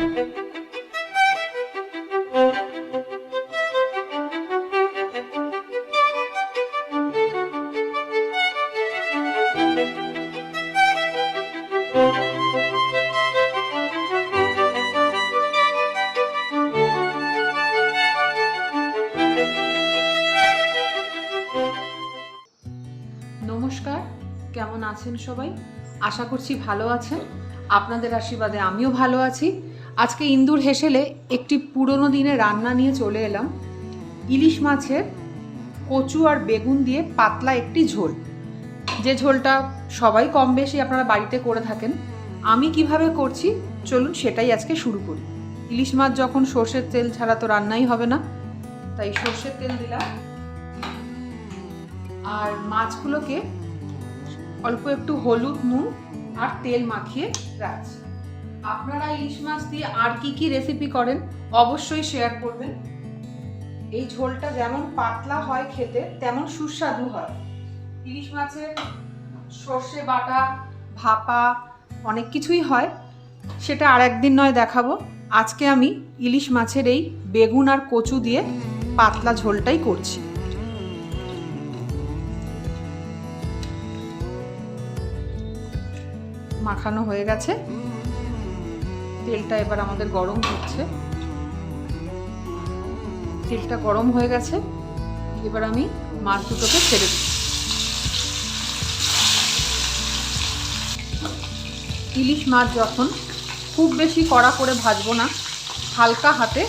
নমস্কার কেমন আছেন সবাই? আশা করছি ভালো আছেন। আপনাদের আশীর্বাদে আমিও ভালো আছি। আজকে ইন্দুর হেসেলে একটি পুরনো দিনের রান্না নিয়ে চলে এলাম। ইলিশ মাছের কচু আর বেগুন দিয়ে পাতলা একটি ঝোল। যে ঝোলটা সবাই কম বেশি আপনারা বাড়িতে করে থাকেন, আমি কীভাবে করছি চলুন সেটাই আজকে শুরু করি। ইলিশ মাছ যখন সর্ষের তেল ছাড়া তো রান্নাই হবে না, তাই সর্ষের তেল দিলাম। আর মাছগুলোকে অল্প একটু হলুদ নুন আর তেল মাখিয়ে রাখছি। আপনারা ইলিশ মাছ দিয়ে আর কি কি রেসিপি করেন, অবশ্যই শেয়ার করবেন। এই ঝোলটা যেমন পাতলা হয় খেতে, তেমন সুস্বাদু হয়। ইলিশ মাছের সর্ষে বাটা, ভাপা, অনেক কিছুই হয়। সেটা আর একদিন নয় দেখাবো। আজকে আমি ইলিশ মাছের এই বেগুন আর কচু দিয়ে পাতলা ঝোলটাই করছি। মাখানো হয়ে গেছে। তেলটা এবার আমাদের গরম হচ্ছে। তেলটা গরম হয়ে গেছে। এবার আমি মাছ দুটোকে ছেড়ে দিই ইলিশ মাছ যখন খুব বেশি কড়া করে ভাজবো না, হালকা হাতে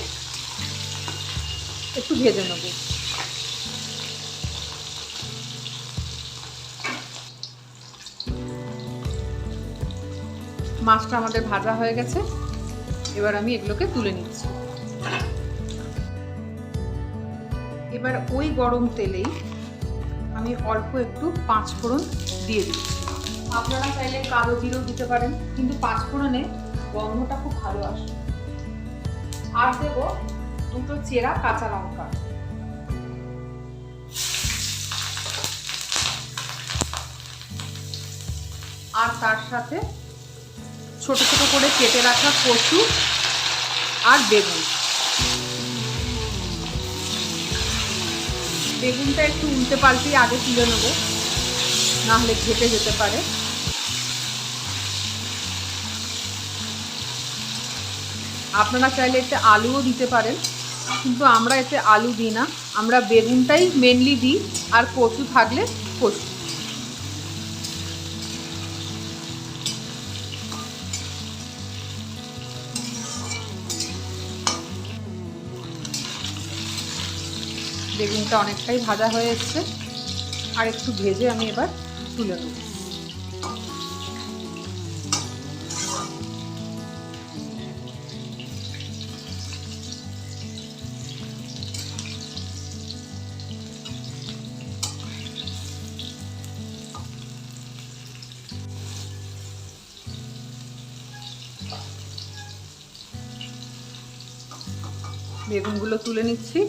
একটু ভেজে নেব। মাছটা আমাদের ভাজা হয়ে গেছে। এবার আমি এগুলোকে তুলে নিচ্ছি। এবার ওই গরম তেলেই আমি অল্প একটু পাঁচ ফোড়ন দিয়ে দিচ্ছি। আপনারা চাইলে কালো জিরেও দিতে পারেন, কিন্তু পাঁচ ফোড়নে গন্ধটা খুব ভালো আসে। আর দেব দুটো চেরা কাঁচা লঙ্কা। আর তার সাথে ছোট ছোট করে কেটে রাখা কচু আর বেগুন। বেগুনটা একটু উল্টে পাল্টে আগে তুলে নেব নাহলে ঘেটে যেতে পারে। আপনারা চাইলে এতে আলুও দিতে পারেন, কিন্তু আমরা এতে আলু দিই না। আমরা বেগুনটাই মেনলি দিই, আর কচু থাকলে কচু। বেগুনটা অনেকটাই ভাজা হয়ে এসছে। আর একটু ভেজে আমি এবার তুলে নেব। বেগুনগুলো তুলে নিচ্ছি।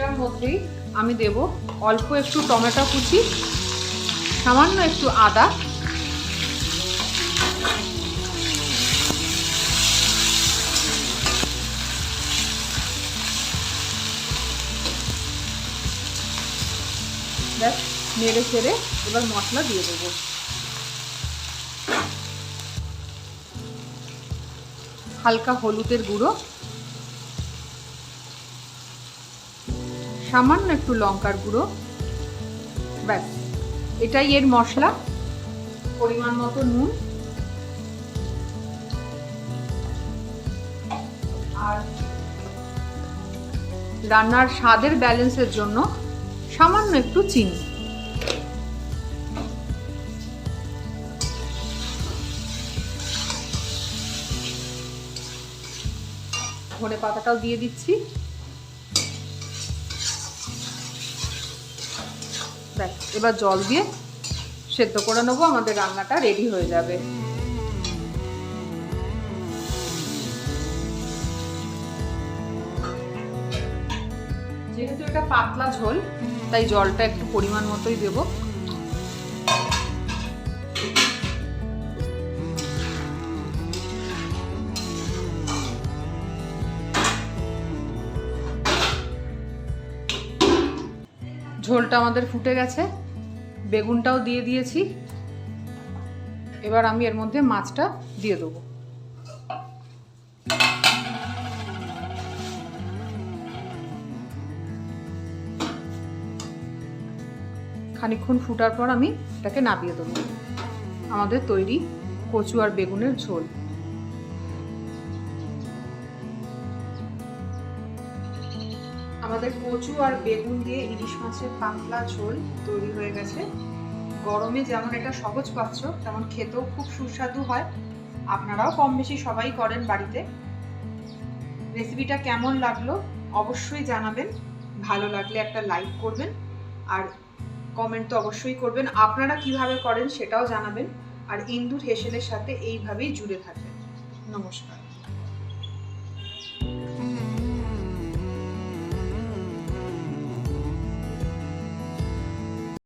এটার মধ্যেই আমি দেব অল্প একটু টমেটো কুচি, সামান্য একটু আদা। নেড়ে চেড়ে এবার মশলা দিয়ে দেবো। হালকা হলুদের গুঁড়ো। সামান্য একটু লঙ্কার গুঁড়ো। ব্যাস, এটাই এর মশলা। পরিমাণ মতো নুন। আর রান্নার স্বাদের ব্যালেন্সের জন্য সামান্য একটু চিনি। ধনে পাতাটাও দিয়ে দিচ্ছি। এবার জল দিয়ে সেদ্ধ করে নেব, আমাদের রান্নাটা রেডি হয়ে যাবে। যেহেতু এটা পাতলা ঝোল, তাই জলটা একটু পরিমাণ মতোই দেব। ঝোলটা আমাদের ফুটে গেছে। বেগুনটাও দিয়ে দিয়েছি। এবার আমি এর মধ্যে মাছটা দিয়ে দেবো। খানিকক্ষণ ফুটার পর আমি এটাকে নাবিয়ে দেবো। আমাদের তৈরি কচু আর বেগুনের ঝোল। আমাদের কচু আর বেগুন দিয়ে ইলিশ মাছের পাতলা ঝোল তৈরি হয়ে গেছে। গরমে যেমন এটা সহজ পাচ্ছ, তেমন খেতেও খুব সুস্বাদু হয়। আপনারাও কম বেশি সবাই করেন বাড়িতে। রেসিপিটা কেমন লাগল অবশ্যই জানাবেন। ভালো লাগলে একটা লাইক করবেন আর কমেন্ট তো অবশ্যই করবেন। আপনারা কীভাবে করেন সেটাও জানাবেন। আর ইন্দুর হেসেলের সাথে এইভাবেই জুড়ে থাকবেন। নমস্কার।